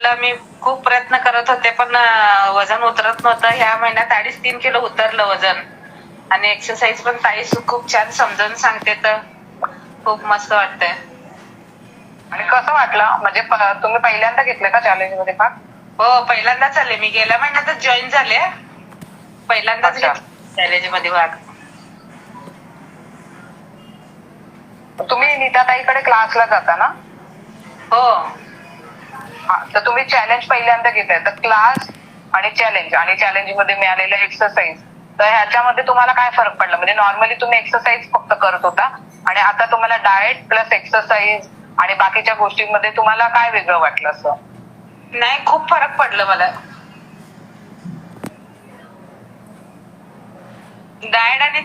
ला मी खूप प्रयत्न करत होते पण वजन उतरत नव्हतं. ह्या महिन्यात अडीच तीन किलो उतरलं वजन. आणि एक्सरसाइज पण ताई खूप छान समजावून सांगते तर. खूप मस्त वाटतंय. आणि कसं वाटलं? म्हणजे तुम्ही पहिल्यांदा घेतले का चॅलेंजमध्ये भाग? हो पहिल्यांदाच आले. मी गेल्या महिन्यातच जॉईन झाले. पहिल्यांदाच अच्छा. कॉलेजमध्ये भाग. तुम्ही नीताताईकडे क्लासला जाता ना? हा, तर तुम्ही चॅलेंज पहिल्यांदा घेताय. तर क्लास आणि चॅलेंज आणि चॅलेंजमध्ये मिळालेलं एक्सरसाइज तर ह्याच्यामध्ये तुम्हाला काय फरक पडला? म्हणजे नॉर्मली तुम्ही एक्सरसाइज फक्त करत होता आणि आता तुम्हाला डाएट प्लस एक्सरसाइज आणि बाकीच्या गोष्टींमध्ये तुम्हाला काय वेगळं वाटलं असं? नाही खूप फरक पडलं मला. डाएट आणि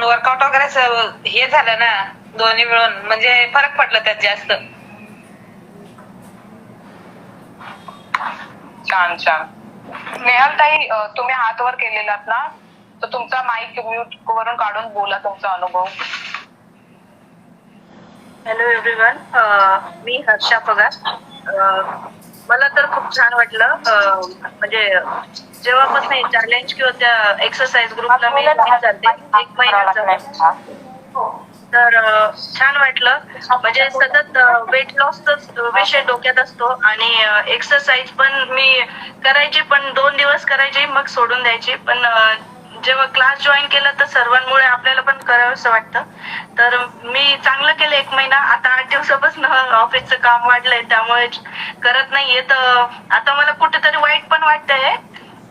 वर्कआउट वगैरे हे झालं ना दोन्ही मिळून. म्हणजे फरक पडला त्यात जास्त. छान छान नेहाल ताई तुम्ही हात वर केलेलात ना? तर तुमचा माईक म्यूट वरून काढून बोला तुमचा अनुभव. हॅलो एव्हरीवन मी हर्षा पगार. मला तर खूप छान वाटलं. म्हणजे जेव्हापासून चॅलेंज किंवा त्या एक्सरसाइज ग्रुपला मी झाले एक महिना झाला तर छान वाटलं. म्हणजे सतत वेट लॉसचाच विषय डोक्यात असतो आणि एक्सरसाइज पण मी करायची पण दोन दिवस करायची मग सोडून द्यायची. पण जेव्हा क्लास जॉईन केला तर सर्वांमुळे आपल्याला पण करावंसं वाटतं. तर मी चांगलं केलं एक महिना. आता आठ दिवसापासून ऑफिसचं काम वाढलंय. त्यामुळे करत नाहीये. तर आता मला कुठेतरी वाईट पण वाटतंय.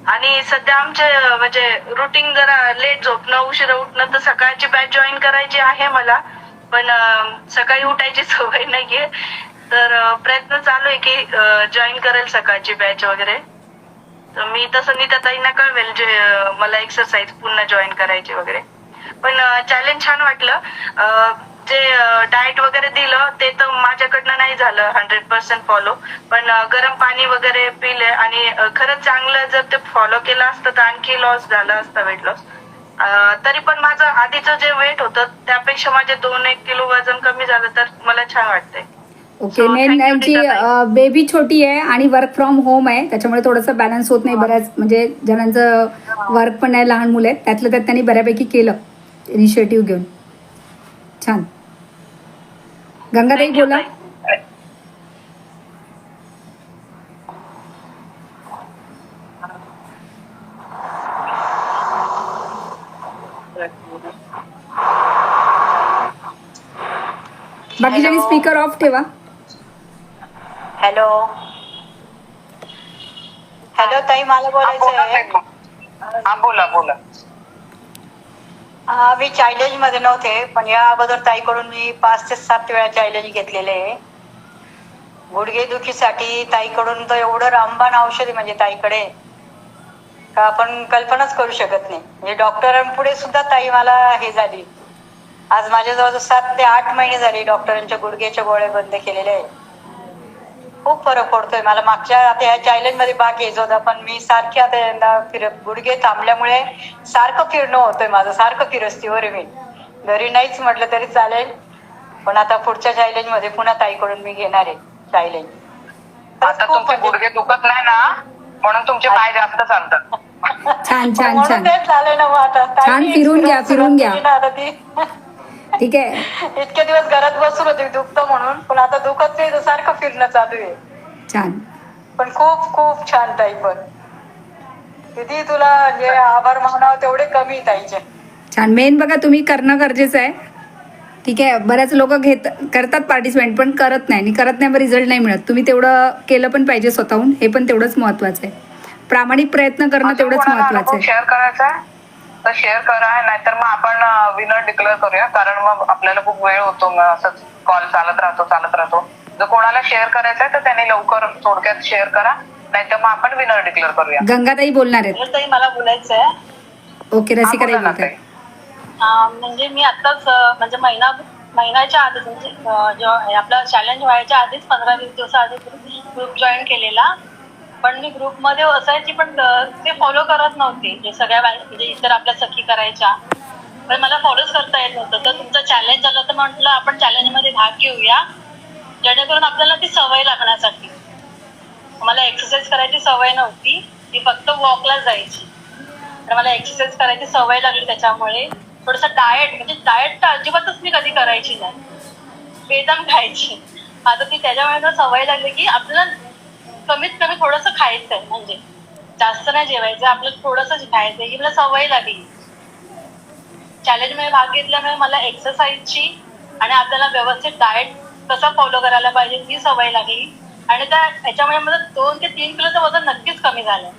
आणि सध्या आमचे म्हणजे रुटीन जरा लेट झोपणं उशिरा उठणं तर सकाळची बॅच जॉईन करायची आहे मला. पण सकाळी उठायची सवय नाहीये. तर प्रयत्न चालू आहे की जॉईन करेल सकाळची बॅच वगैरे. तर मी तसं नीताताईंना कळवेल जे मला एक्सरसाइज पुन्हा जॉईन करायची वगैरे. पण चॅलेंज छान वाटलं. जे डाएट वगैरे दिलं ते तर माझ्याकडनं नाही झालं हंड्रेड पर्सेंट फॉलो पण गरम पाणी वगैरे पिले आणि खरंच चांगलं जर ते फॉलो केलं असतं तर आणखी लॉस झाला असता वेट लॉस तरी पण माझं आधीचं जे वेट होतं त्यापेक्षा माझे दोन एक किलो वजन कमी झालं तर मला छान वाटतंय. Okay main नीताताई. बेबी छोटी आहे आणि वर्क फ्रॉम होम आहे त्याच्यामुळे थोडंसं बॅलन्स होत नाही बऱ्याच म्हणजे जणांचं वर्क पण आहे लहान मुलं आहेत त्यातलं त्यात त्यांनी बऱ्यापैकी केलं इनिशिएटिव्ह घेऊन. छान. गंगाताई Thank you, बोला. ताई. बाकीच्यांनी स्पीकर ऑफ ठेवा. हॅलो हॅलो ताई मला बोलायचं बोला आहे बोला बोला. मी चायलेंजमध्ये नव्हते पण या अगोदर ताईकडून मी पाच ते सात वेळा चायलेंज घेतलेले आहे. गुडघे दुखीसाठी ताईकडून तर एवढं रामबाण औषधी म्हणजे ताईकडे का आपण कल्पनाच करू शकत नाही. म्हणजे डॉक्टरांपुढे सुद्धा ताई मला हे झाली. आज माझ्या जवळजवळ सात ते आठ महिने झाले डॉक्टरांच्या गुडघ्याच्या गोळ्या बंद केलेल्या आहे खूप फरक पडतोय. मला मागच्या आता ह्या चॅलेंजमध्ये भाग घ्यायचा होता पण मी सारखी आता यंदा फिर गुडघे थांबल्यामुळे सारखं फिरणं होतंय माझं सारखं फिरस्तीवर मी. घरी नाहीच म्हटलं तरी चालेल पण आता पुढच्या चॅलेंजमध्ये पुन्हा ताईकडून मी घेणार आहे चॅलेंज आता तुमचे गुडघे दुखत नाही ना? म्हणून तुमचे पाय जास्त चालतात छान छान म्हणून छान. ना मग आता. छान फिरून घ्या, फिरून घ्या. आता ती. ठीक आहे. इतके दिवस घरात बसून होते दुखतं म्हणून पण आता दुखत नाही तर सारखं फिरणं चालू आहे. छान. पण खूप खूप छान ताई पण. किती तुला जे आभार मानावं तेवढे कमी ताईचे. छान. मेन बघा तुम्ही करणं गरजेचं आहे. ठीक आहे बऱ्याच लोक घेत करतात पार्टिसिपेंट पण करत नाही. आणि करत नाही रिझल्ट नाही मिळत. तुम्ही तेवढं केलं पण पाहिजे स्वतःहून. हे पण तेवढंच महत्वाचं आहे. प्रामाणिक प्रयत्न करणं तेवढंच महत्वाचं आहे. शेअर करायचा आहे? तर शेअर करा नाहीतर मग आपण विनर डिक्लेअर करूया. कारण मग आपल्याला खूप वेळ होतो मग असंच कॉल चालत राहतो चालत राहतो. जर कोणाला शेअर करायचं आहे तर त्यांनी लवकर थोडक्यात शेअर करा. नाहीतर मग आपण विनर डिक्लेअर करूया. गंगाताई बोलणार आहेत. तर ताई मला बोलायचं आहे ओके हा, रसिकाताई म्हणजे मी आताच म्हणजे महिना महिन्याच्या आधी म्हणजे आपला चॅलेंज व्हायच्या आधीच पंधरा वीस दिवसाआधी ग्रुप जॉईन केलेला. पण मी ग्रुपमध्ये असायची पण ते फॉलो करत नव्हते. जे सगळ्या म्हणजे इतर आपल्या सखी करायच्या. पण मला फॉलोच करता येत नव्हतं. तर तुमचं चॅलेंज झालं तर म्हटलं आपण चॅलेंजमध्ये भाग घेऊया. जेणेकरून आपल्याला ती सवय लागण्यासाठी. मला एक्सरसाइज करायची सवय नव्हती. ती फक्त वॉकला जायची. तर मला एक्सरसाइज करायची सवय लागली त्याच्यामुळे. थोडस डाएट म्हणजे डाएट तर अजिबातच मी कधी करायची नाही. बेदम खायची. आता ती त्याच्यामुळे सवय लागली की आपल्याला कमीत कमी थोडस खायचंय म्हणजे. जास्त नाही जेवायचं आपल्याला थोडस खायचंय ही मला सवय लागली. चॅलेंजमध्ये भाग घेतल्यामुळे मला एक्सरसाइजची आणि आपल्याला व्यवस्थित डाएट कसा फॉलो करायला पाहिजे ही सवय लागली. आणि त्या ह्याच्यामुळे माझं दोन ते तीन किलोचं वजन नक्कीच कमी झालं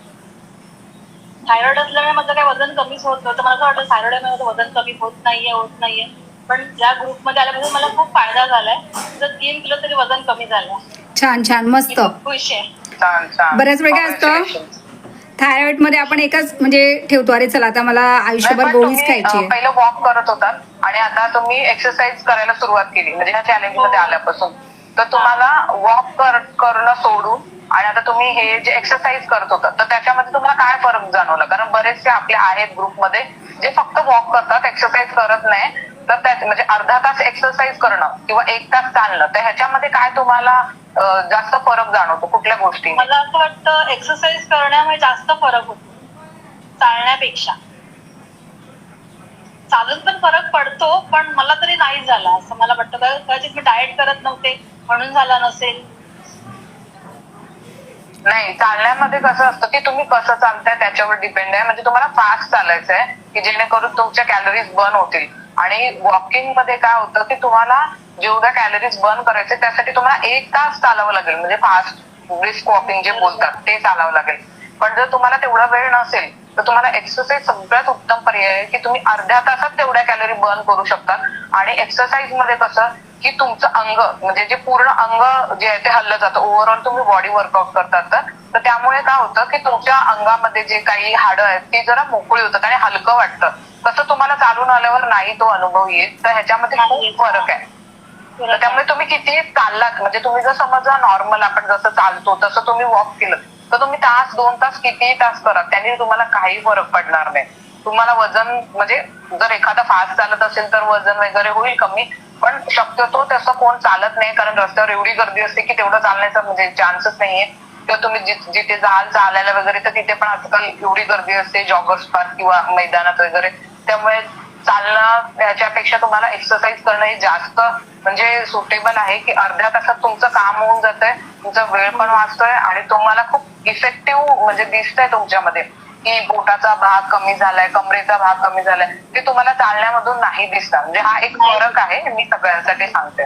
थायरॉइड असल्यामुळे माझं काही वजन कमीच होत नव्हतं. मला असं वाटतं थायरॉइड माझं वजन कमी होत नाहीये होत नाहीये. पण या ग्रुपमध्ये आल्यापासून मला खूप फायदा झालाय. तर तीन किलो तरी वजन कमी झालं छान छान. मस्त. खुश आहे. छान छान बऱ्याच वेळा असतं? थायरॉइडमध्ये आपण एकच म्हणजे ठेवतो अरे चला आता मला आयुष्यभर गोळीच खायची पहिलं वॉक करत होतात आणि आता तुम्ही एक्सरसाइज करायला सुरुवात केली म्हणजे ह्या चॅलेंजमध्ये हो. आल्यापासून. तर तुम्हाला वॉक करणं सोडून आणि आता तुम्ही हे जे एक्सरसाइज करत होतात तर त्याच्यामध्ये तुम्हाला काय फरक जाणवला? कारण बरेचसे आपले आहेत ग्रुपमध्ये जे फक्त वॉक करतात एक्सरसाइज करत नाही तर त्यात म्हणजे अर्धा तास एक्सरसाइज करणं किंवा एक तास चालणं तर ह्याच्यामध्ये काय तुम्हाला जास्त फरक जाणवतो? कुठल्या गोष्टी? मला असं वाटतं एक्सरसाइज करण्यामुळे जास्त फरक होतो चालण्यापेक्षा. चालून पण फरक पडतो पण मला तरी नाही झाला. असं मला वाटतं. कदाचित मी डाएट करत नव्हते म्हणून झाला नसेल. नाही चालण्यामध्ये कसं असतं की तुम्ही कसं चालताय त्याच्यावर डिपेंड आहे. म्हणजे तुम्हाला फास्ट चालायचं आहे की जेणेकरून तुमच्या कॅलरीज बर्न होतील. आणि वॉकिंगमध्ये काय होतं की तुम्हाला जेवढ्या कॅलरीज बर्न करायचे त्यासाठी तुम्हाला एक तास चालावं लागेल. म्हणजे फास्ट ब्रिस्क वॉकिंग जे बोलतात ते चालावं लागेल. पण जर तुम्हाला तेवढा वेळ नसेल तर तुम्हाला एक्सरसाइज सगळ्यात उत्तम पर्याय आहे की तुम्ही अर्ध्या तासात तेवढ्या कॅलरी बर्न करू शकता. आणि एक्सरसाइजमध्ये कसं की तुमचं अंग म्हणजे जे पूर्ण अंग जे आहे ते हल्लं जातं. ओव्हरऑल तुम्ही बॉडी वर्कआउट करतात तर. तर त्यामुळे काय होतं की तुमच्या अंगामध्ये जे काही हाडं आहेत ती जरा मोकळी होतात आणि हलकं वाटतं. तसं तुम्हाला चालून आल्यावर नाही तो अनुभव येत तर ह्याच्यामध्ये खूप फरक आहे. त्यामुळे तुम्ही किती चाललात म्हणजे तुम्ही जर समजा नॉर्मल आपण जसं चालतो तसं तुम्ही वॉक केलं तर तुम्ही तास दोन तास कितीही तास करा त्यांनी तुम्हाला काही फरक पडणार नाही. तुम्हाला वजन म्हणजे जर एखादा फास्ट चालत असेल तर वजन वगैरे होईल कमी पण शक्यतो तसं कोण चालत नाही कारण रस्त्यावर एवढी गर्दी असते की तेवढं चालण्याचा म्हणजे चान्सच नाहीये. किंवा तुम्ही जिथे जाल चालायला वगैरे तर तिथे पण आजकाल एवढी गर्दी असते जॉगर्स पार्क किंवा मैदानात वगैरे. त्यामुळे चालणं याच्यापेक्षा तुम्हाला एक्सरसाइज करणं हे जास्त म्हणजे सुटेबल आहे की अर्ध्या तासात तुमचं काम होऊन जातंय तुमचा वेळ पण वाचतोय आणि तुम्हाला खूप इफेक्टिव्ह म्हणजे दिसतंय तुमच्यामध्ये. की पोटाचा भाग कमी झालाय कमरेचा भाग कमी झालाय ते तुम्हाला चालण्यामधून नाही दिसणार. म्हणजे हा एक फरक आहे मी सगळ्यांसाठी सांगते.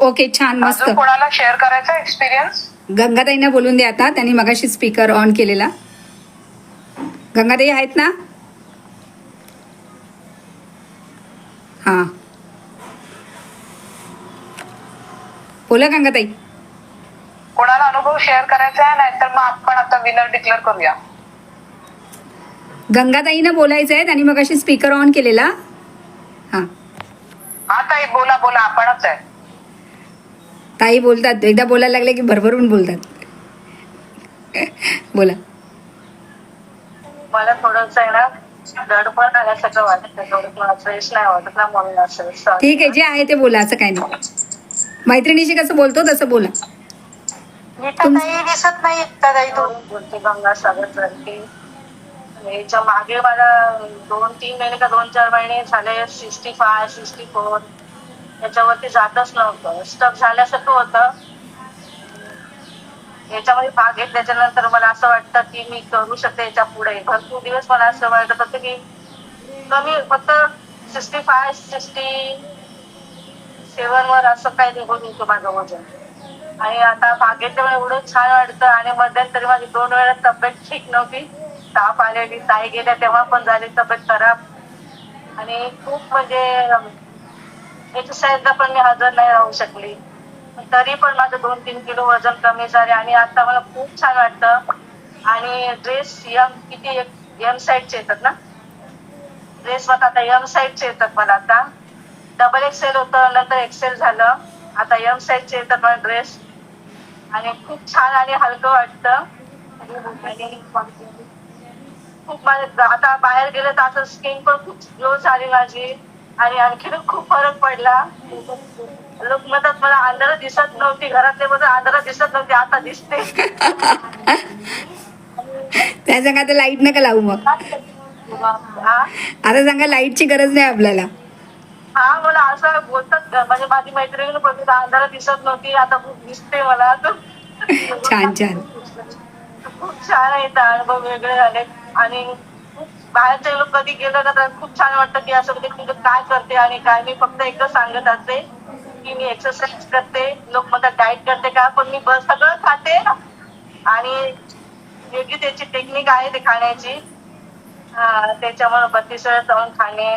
ओके छान मस्त. अजून कोणाला शेअर करायचा एक्सपिरियन्स गंगाताईंना बोलून द्या आता त्यांनी मगाशी स्पीकर ऑन केलेला. गंगाताई आहेत ना? हा. बोला गंगाताई. कोणाला अनुभव शेअर करायचा आहे नाहीतर मग आपण आता विनर डिक्लेअर करूया. गंगाताईनं बोलायचं आहे त्यांनी मगाशी स्पीकर ऑन केलेला. हा. हा ताई बोला बोला आपणच आहे. ताई बोलतात एकदा बोलायला लागले की भरभरून बोलतात. बोला. मला थोडंसं आहे ना दडपण आल्यासारखं वाटतं थोडं मला फ्रेश नाही वाटत ना म्हणून असं. Sorry. ठीक आहे जे आहे ते बोला असं काय नाही. मैत्रिणीशी कसं बोलतो तसं बोला. नीताताई दिसत नाही ताई तू. थोडं बोलते गंगा सागर वरती याच्या मागे मला दोन तीन महिने का दोन चार महिने झाले सिक्स्टी फाय सिक्स्टी फोर. याच्यावरती जातच नव्हतं. स्टक झाल्यासारखं होतं. याच्यामध्ये भाग घेतल्याच्या नंतर मला असं वाटतं की मी करू शकते याच्यापुढे. भरपूर दिवस मला असं वाटत होतं की कमी फक्त सिक्स्टी फाय सिक्स्टी सेवन वर असं काय निघून येतो माझं वजन. आणि आता भाग एवढं छान वाटतं आणि मध्यंतरी माझी दोन वेळा तब्येत ठीक नव्हती. ताप आलेली ताई गेल्या तेव्हा पण झाली तब्येत खराब. आणि खूप म्हणजे एक्सरसाइजला पण मी हजर नाही राहू शकली. तरी पण माझं दोन तीन किलो वजन कमी झाले आणि आता मला खूप छान वाटतं. आणि ड्रेस यम किती यम साईडचे येतात ना? ड्रेस मग आता यम साईडचे येतात मला आता. डबल एक्सेल होतं नंतर एक्सेल झालं. आता एम साईजचे येतात मला ड्रेस आणि खूप छान आणि हलकं वाटतं. खूप आता बाहेर गेलं तर आता स्किन पण खूप ग्लो झाली माझी. आणि आणखी खूप फरक पडला. लोक म्हणतात मला अंधारात दिसत नव्हती. घरातले म्हणतात अंधारात दिसत नव्हती. आता दिसते. त्या सांगा आता लाइट नका लावू मग. आता सांगा लाईटची गरज नाही आपल्याला. हा मला असं बोलतात म्हणजे माझी मैत्रिणी बोलते अंधारात दिसत नव्हती आता खूप दिसते मला. छान छान. खूप छान आहे इथं अनुभव वेगळे झाले. आणि बाहेरचे लोक कधी गेलं ना तर खूप छान वाटतं की असं म्हणजे काय करते आणि काय. मी फक्त एकच सांगत असते की मी एक्सरसाइज करते लोक म्हणतात डाएट करते का पण मी बस सगळं खाते. आणि योग्य त्याची टेक्निक आहे ते खाण्याची. हा त्याच्यामुळे बत्तीस वेळा तळून खाणे.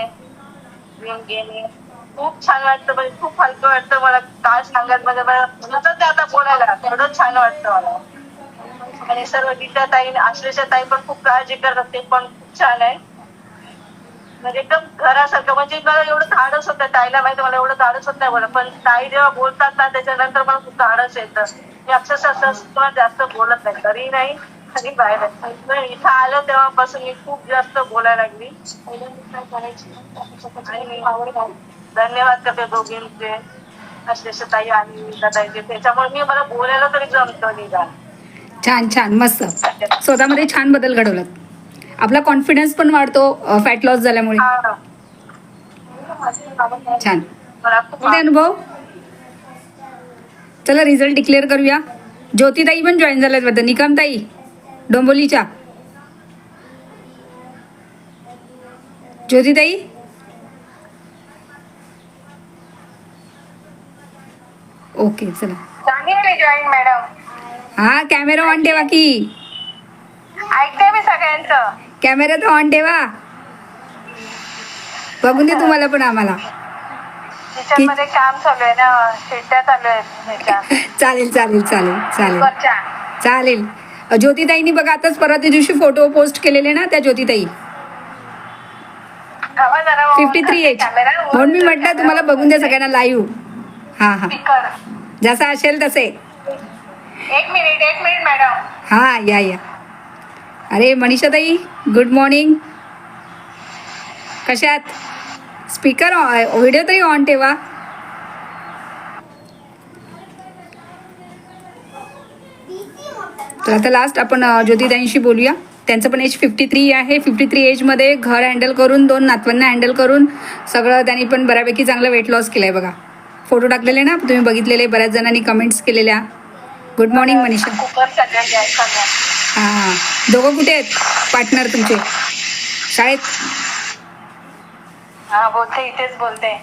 खूप छान वाटतं म्हणजे खूप हलकं वाटतं मला काय सांगत म्हणजे मला ते आता बोलायला. एवढं छान वाटतं मला. आणि सर्व गीता ताई आश्लेषा ताई पण खूप काळजी करतात ते पण खूप छान आहे. म्हणजे एकदम घरासारखं म्हणजे मला एवढं धाडस होतं ताईला माहिती मला एवढं धाडस होत नाही बोला पण ताई जेव्हा बोलतात ना त्याच्यानंतर मला खूप धाडस येतं. मी अक्षरशः जास्त बोलत नाही तरी नाही. आणि बाहेर नाही. इथं आलं तेव्हापासून मी खूप जास्त बोलायला लागली. आणि धन्यवाद करते दोघींचे. ताई आणि ताईचे त्याच्यामुळे मी मला बोलायला तरी जमतं निदान छान छान. मस्त. स्वतःमध्ये छान बदल घडवलात. आपला कॉन्फिडन्स पण वाढतो फॅट लॉस झाल्यामुळे. छान. अनुभव? चला रिझल्ट डिक्लेअर करूया. ज्योतिताई पण जॉईन झाल्यात वाटतं. निकमताई. डोंबोलीच्या. ज्योतिताई? ओके चला. जॉईन मॅडम हा कॅमेरा ऑन ठेवा की. ऐकते मी सगळ्यांचं. कॅमेरा तर ऑन ठेवा. बघून दे तुम्हाला पण आम्हाला. किचनमध्ये काम चालू आहे ना शिट्ट्या चालू आहेत ह्याच्या. चालेल चालेल चालेल चालेल. चालेल. ज्योतिताईंनी बघा आताच परवा त्या दिवशी फोटो पोस्ट केलेले ना त्या ज्योतिताई. फिफ्टी थ्री कॅमेरा म्हणून मी म्हटलं तुम्हाला बघून द्या सगळ्यांना लाईव्ह हा हा. स्पीकर जसं असेल तसे. एक मिनिट एक मिनिट मॅडम हा या या. अरे मनीषाताई गुड मॉर्निंग कशात स्पीकर व्हिडिओ तरी ऑन ठेवा. तर आता लास्ट आपण अ, ज्योतिताईंशी बोलूया. त्यांचं पण एज फिफ्टी थ्री आहे. फिफ्टी थ्री एजमध्ये घर हँडल करून दोन नातवांना हँडल करून सगळं त्यांनी पण बऱ्यापैकी चांगलं वेट लॉस केलं आहे बघा. फोटो टाकलेले ना? तुम्ही बघितलेले बऱ्याच जणांनी कमेंट्स केलेल्या. Good morning Manisha. हां हां दोघं कुठे आहेत? पार्टनर तुमचे. शाळेत? हा बोलते इथेच बोलते.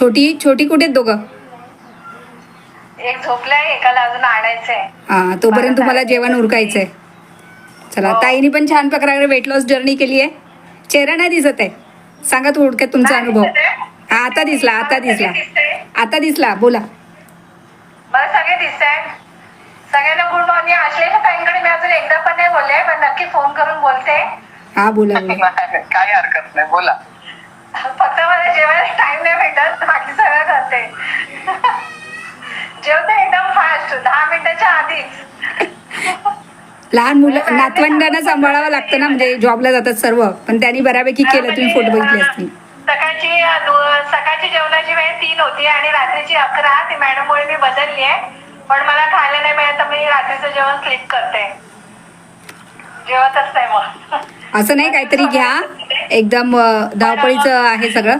छोटी छोटी कुठे आहेत दोघं? एक झोपलाय एकाला अजून आणायचंय. हां तोपर्यंत तुम्हाला जेवण उरकायचं आहे चला ताईने पण छान प्रकारे वेट लॉस जर्नी केली आहे. चेहरा नाही दिसत आहे. सांगा थोडक्यात तुमचा अनुभव. हा आता दिसला आता दिसला. आता दिसला बोला. मला सगळे दिसतंय सगळ्यांना गुड मॉर्निंग आश्लेषा ताईंकडे मी अजून एकदा पण नाही बोलले पण नक्की फोन करून बोलते. हा बोला बोला. काही हरकत नाही बोला. फक्त मला जेवायला टाइम नाही भेटत बाकी सगळं करते जेवते एकदम फास्ट दहा मिनिटाच्या आधीच लहान मुलं नातवंडांना सांभाळावं लागतं ना म्हणजे जॉबला जातात सर्व. पण त्यांनी बऱ्यापैकी केलं तुम्ही फोटो बघितले असतील. सकाळची दो- सकाळची जेवणाची वेळ तीन होती आणि रात्रीची अकरा. ती मॅडम मुळे मी बदलली आहे पण मला खायला नाही मिळत तर मी रात्रीचं जेवण स्लिप करते. जेवतच नाही मग. असं नाही काहीतरी घ्या. एकदम अ, धावपळीचं आहे सगळं.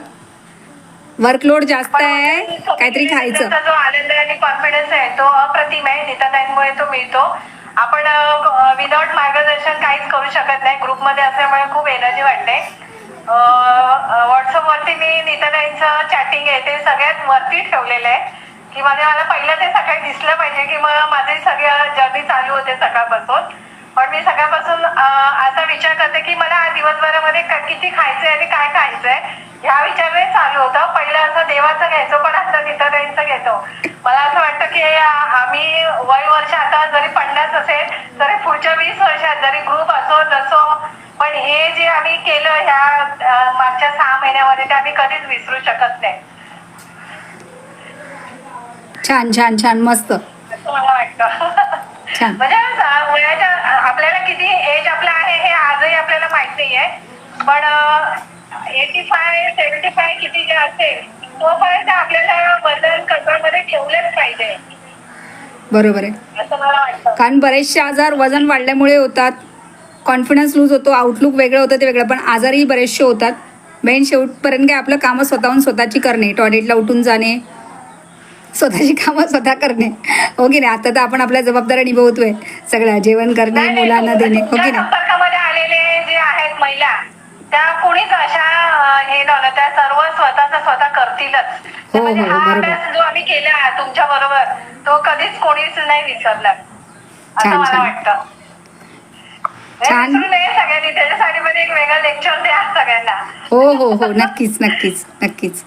वर्कलोड जास्त आहे काहीतरी खायचं. जो आनंद आहे आणि कॉन्फिडन्स आहे तो अप्रतिम आहे. नीताताईंमुळे तो मिळतो. आपण विदाउट मार्गदर्शन काहीच करू शकत नाही. ग्रुपमध्ये असल्यामुळे खूप एनर्जी वाटते. व्हॉट्सअप वरती मी नीताताईंचं चॅटिंग आहे ते सगळ्यात वरती ठेवलेलं आहे. की म्हणजे मला पहिलं ते सकाळी दिसलं पाहिजे की मग माझे सगळे जर्नी चालू होते सकाळपासून. पण मी सकाळपासून असा विचार करते की मला दिवसभरामध्ये किती खायचंय आणि काय खायचंय. ह्या विचारने चालू होतं. पहिलं असं देवाचं घ्यायचो पण आता गीताताईंचं घेतो. मला असं वाटतं की आम्ही वय वर्ष आता जरी पन्नास असेल तरी पुढच्या वीस वर्षात जरी ग्रुप असो नसो पण हे जे आम्ही केलं ह्या मागच्या सहा महिन्यामध्ये ते आम्ही कधीच विसरू शकत नाही. छान छान छान. मस्त. असं मला वाटतं. म्हणजे वयाच्या आपल्याला किती एज आपलं आहे हे आजही आपल्याला माहीत नाहीये. पण एटी फाय सेव्हन्टी फाय किती जे असेल तोपर्यंत आपल्याला वजन कंट्रोलमध्ये ठेवलंच पाहिजे. बरोबर आहे. असं मला वाटतं. कारण बरेचसे आजार वजन वाढल्यामुळे होतात. कॉन्फिडन्स लूज होतो आउटलुक वेगळं होतं ते वेगळं. पण आजारही बरेचसे होतात. मेन शेवटपर्यंत काय आपलं कामं स्वतःहून स्वतःची करणे. टॉयलेटला उठून जाणे. स्वतःची कामं स्वतः करणे. हो की नाही? आता तर आपण आपल्या जबाबदाऱ्या निभवतोय. सगळ्या. जेवण करणे मुलांना देणे. हो की नाही? संपर्कामध्ये आलेले जे आहेत महिला त्या कोणीच अशा हे नव्हतं त्या सर्व स्वतःचा स्वतः करतीलच. हो, म्हणजे हो, हा बरोबर. अभ्यास जो आम्ही केला तुमच्या बरोबर तो कधीच कोणीच नाही विसरला. असं छान, मला छान. वाटतं. हे छान. विसरू नये सगळ्यांनी. त्याच्यासाठी मध्ये एक वेगळं लेक्चर द्या सगळ्यांना. हो हो हो. नक्कीच नक्कीच नक्कीच.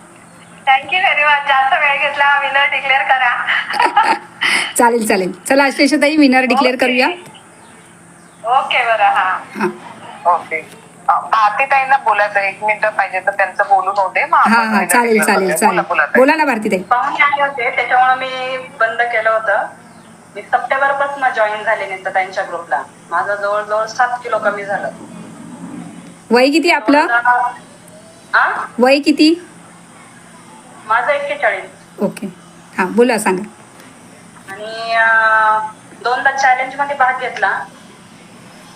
थँक्यू व्हेरी मच जास्त वेळ घेतला. विनर डिक्लेअर करा. चालेल चालेल. चला अश्लेषताई विनर डिक्लेअर करूया. ओके बरं हा. हां. ओके भारतीताईंना बोलायचं एक मिनिट पाहिजे तर त्यांचं बोलून होते हां हां चालेल चालेल. चालेल बोला, बोला ताई. बोला ना भारतीताई. पाहुणे आले होते त्याच्यामुळे मी बंद केलं होतं. मी सप्टेंबरपासून जॉईन झाले नाही त्यांच्या ग्रुपला माझं जवळजवळ सात किलो कमी झालं. वय किती आपलं? आ? वय किती? माझं एक्केचाळीस. ओके. हां बोला सांगा. आणि अं, दोनदा चॅलेंजमध्ये भाग घेतला.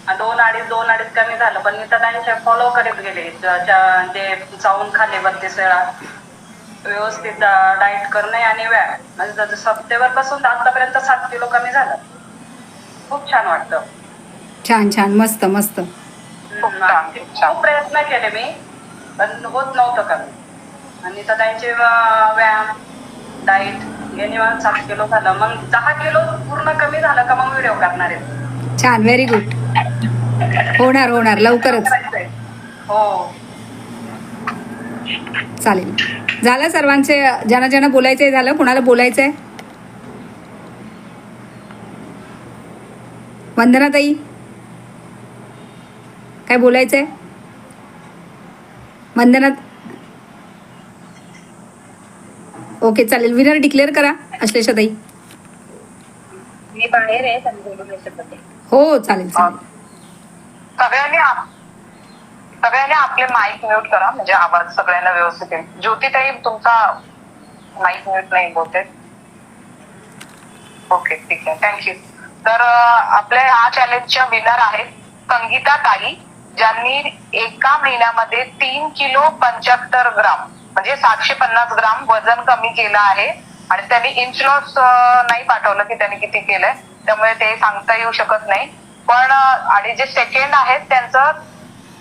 दोन अडीच दोन अडीच कमी झालं पण मी तर त्यांचे फॉलो करत गेले. ज- ज्या- जे चावून खाल्ले बत्तीस वेळा. व्यवस्थित डाएट करणे आणि व्यायाम म्हणजे सप्टेंबरपासून आतापर्यंत सात किलो कमी झालं. खूप छान वाटतं. छान छान. मस्त मस्त. खूप प्रयत्न केले मी पण होत नव्हतं कमी. आणि तर त्यांचे व्यायाम डाईट याने मला सात किलो झालं. मग दहा किलो पूर्ण कमी झालं का मग व्हिडिओ करणार आहे छान. व्हेरी गुड होणार होणार. लवकरच. हो. चालेल. झालं सर्वांचे ज्यांना ज्यांना बोलायचं आहे झालं. कुणाला बोलायचं आहे वंदनाताई? काय बोलायचं आहे वंदनात ओके चालेल. विनर डिक्लेअर करा. अश्लेषाताई. मी बाहेर आहे हो चालेल चालेल. सगळ्यांनी आप- सगळ्यांनी आपले माईक म्यूट करा म्हणजे आवाज सगळ्यांना व्यवस्थित येईल. ज्योतिताई तुमचा माईक म्यूट नाही बोलते ओके ठीक आहे. थँक्यू तर अं, आपल्या ह्या चॅलेंजच्या विनर आहेत संगीता ताई ज्यांनी एका महिन्यामध्ये तीन किलो पंच्याहत्तर ग्राम म्हणजे सातशे पन्नास ग्राम वजन कमी केलं आहे. आणि त्यांनी इंच लॉस नाही पाठवलं की त्यांनी किती केलंय. त्यामुळे ते सांगता येऊ शकत नाही. पण आणि जे सेकंड आहेत त्यांचं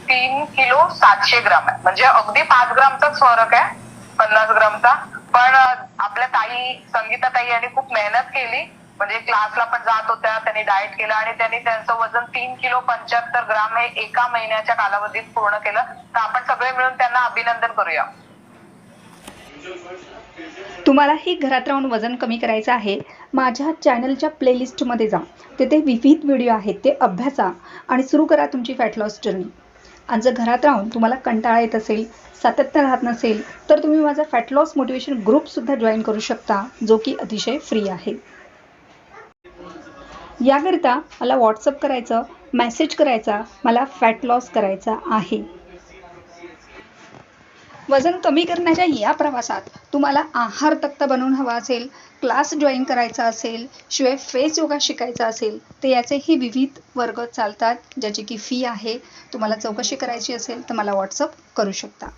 तीन किलो सातशे ग्राम आहे. म्हणजे अगदी पाच ग्रामचाच फरक आहे पन्नास ग्रामचा. पण आपल्या ताई संगीता ताई यांनी खूप मेहनत केली. म्हणजे क्लासला पण जात होत्या त्यांनी डाएट केलं आणि त्यांनी त्यांचं वजन तीन किलो पंच्याहत्तर ग्राम हे एका महिन्याच्या कालावधीत पूर्ण केलं. तर आपण सगळे मिळून त्यांना अभिनंदन करूया. तुम्हालाही घरात राहून वजन कमी करायचं आहे माझ्या चॅनलच्या प्लेलिस्टमध्ये जा. तेथे विविध व्हिडिओ आहेत ते अभ्यासा आणि सुरू करा तुमची फॅट लॉस जर्नी आणि जर घरात राहून तुम्हाला कंटाळा येत असेल सातत्य राहत नसेल तर तुम्ही माझा फॅट लॉस मोटिवेशन ग्रुपसुद्धा जॉईन करू शकता जो की अतिशय फ्री आहे. याकरिता मला व्हॉट्सअप करायचं मेसेज करायचा मला फॅट लॉस करायचा आहे. वजन कमी करण्याच्या या प्रवासात तुम्हाला आहार तक्त बनवून हवा असेल क्लास जॉईन करायचा असेल शिवाय फेस योगा शिकायचा असेल तर याचेही विविध वर्ग चालतात ज्याची की फी आहे. तुम्हाला चौकशी करायची असेल तर मला व्हॉट्सअप करू शकता.